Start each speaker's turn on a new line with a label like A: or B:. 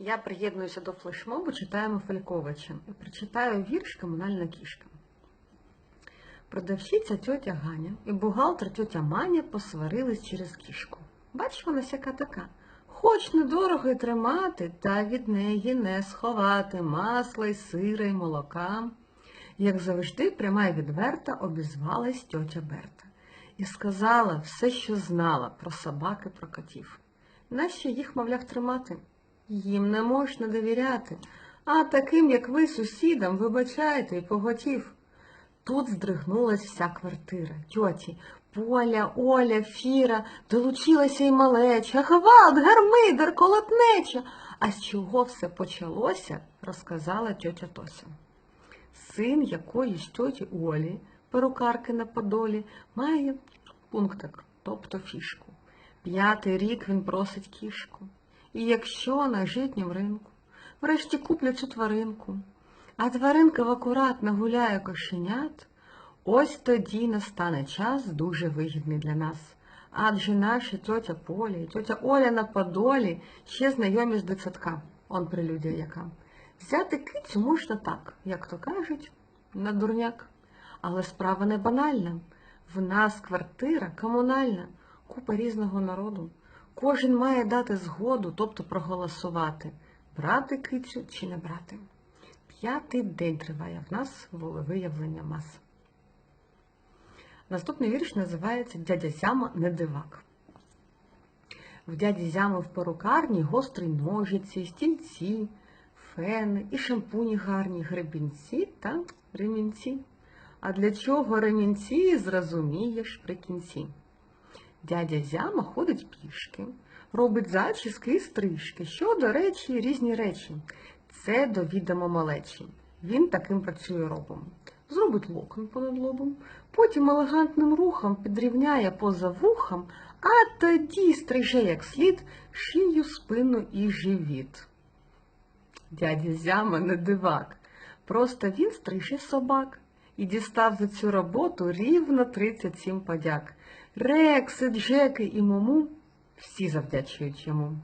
A: Я приєднуюся до флешмобу, читаємо Фальковича прочитаю вірш Комунальна кішка. Продавщиця тьотя Ганя і бухгалтер тьотя Маня посварились через кішку. Бач, вона сяка така. Хоч недорого й тримати, та від неї не сховати масла й сира й молока. Як завжди, пряма й відверта обізвалась тьотя Берта і сказала все, що знала про собак і про котів. Нащо їх, мовляв, тримати? Їм не можна довіряти, а таким, як ви, сусідам, вибачайте й поготів. Тут здригнулась вся квартира. Тьоті, Поля, Оля, Фіра, долучилася й малеча, гвалт, гармидер, колотнеча. А з чого все почалося, розказала тьотя Тося. Син якоїсь тьоті Олі, перукарки на Подолі, має пунктик, тобто фішку. П'ятий рік він просить кішку. І якщо на житнім ринку врешті куплять цю тваринку, а тваринка в акуратно гуляє кошенят, ось тоді настане час дуже вигідний для нас. Адже наші тьотя Поля і тьотя Оля на Подолі ще знайомі з дитсадка, он прелюдія яка. Взяти кицю можна так, як то кажуть, на дурняк. Але справа не банальна. В нас квартира комунальна, купа різного народу. Кожен має дати згоду, тобто проголосувати, брати кицю чи не брати. П'ятий день триває в нас волевиявлення мас. Наступний вірш називається Дядя Зяма не дивак. В дяді Зями в перукарні гострі ножиці, стільці, фени і шампуні гарні, гребінці та ремінці. А для чого ремінці, зрозумієш при кінці. Дядя Зяма ходить пішки, робить зачіски і стрижки, що, до речі, різні речі. Це довідомо малечі. Він таким працює робом. Зробить локон понад лобом, потім елегантним рухом підрівняє поза вухом, а тоді стриже як слід шию, спину і живіт. Дядя Зяма не дивак, просто він стриже собак і дістав за цю роботу рівно 37 подяк. Рекси, Джеки і Мому всі завдячують йому.